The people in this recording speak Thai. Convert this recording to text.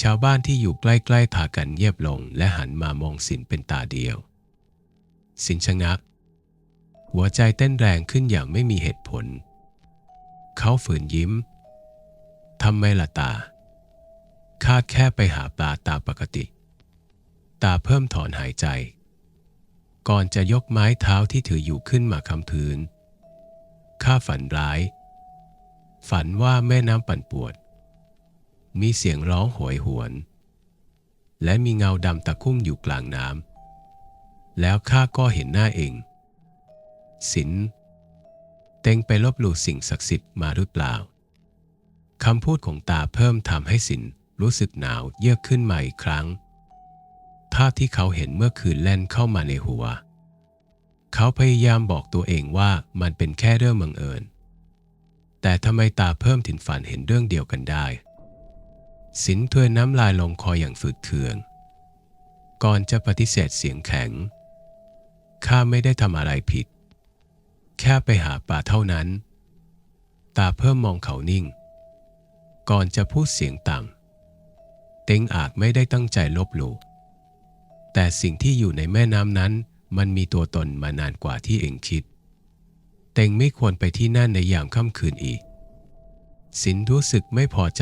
ชาวบ้านที่อยู่ใกล้ๆพากันเงียบลงและหันมามองสินเป็นตาเดียว สินชะงัก หัวใจเต้นแรงขึ้นอย่างไม่มีเหตุผล เขาฝืนยิ้มทำไมล่ะตาข้าแค่ไปหาปลาตามปกติ ตาเพิ่มถอนหายใจ ก่อนจะยกไม้เท้าที่ถืออยู่ขึ้นมาคำพื้นข้าฝันร้าย ฝันว่าแม่น้ำปั่นปวน มีเสียงร้องโหยหวน และมีเงาดำตะคุ่มอยู่กลางน้ำแล้วข้าก็เห็นหน้าเองสินเต็งไปลบหลู่สิ่งศักดิ์สิทธิ์มาหรือเปล่าคำพูดของตาเพิ่มทำให้สินรู้สึกหนาวเยือกขึ้นมาอีกครั้ง ภาพที่เขาเห็นเมื่อคืนแล่นเข้ามาในหัว เขาพยายามบอกตัวเองว่ามันเป็นแค่เรื่องบังเอิญ แต่ทำไมตาเพิ่มถึงฝันเห็นเรื่องเดียวกันได้ สินเทวยน้ำลายลงคออย่างฝืดเคือง ก่อนจะปฏิเสธเสียงแข็ง ข้าไม่ได้ทำอะไรผิด แค่ไปหาปลาเท่านั้น ตาเพิ่มมองเขานิ่ง ก่อนจะพูดเสียงต่ำ เต็งอาจไม่ได้ตั้งใจลบหลู่ แต่สิ่งที่อยู่ในแม่น้ำนั้นมันมีตัวตนมานานกว่าที่เองคิด เต็งไม่ควรไปที่นั่นในยามค่ำคืนอีก สินรู้สึกไม่พอใจ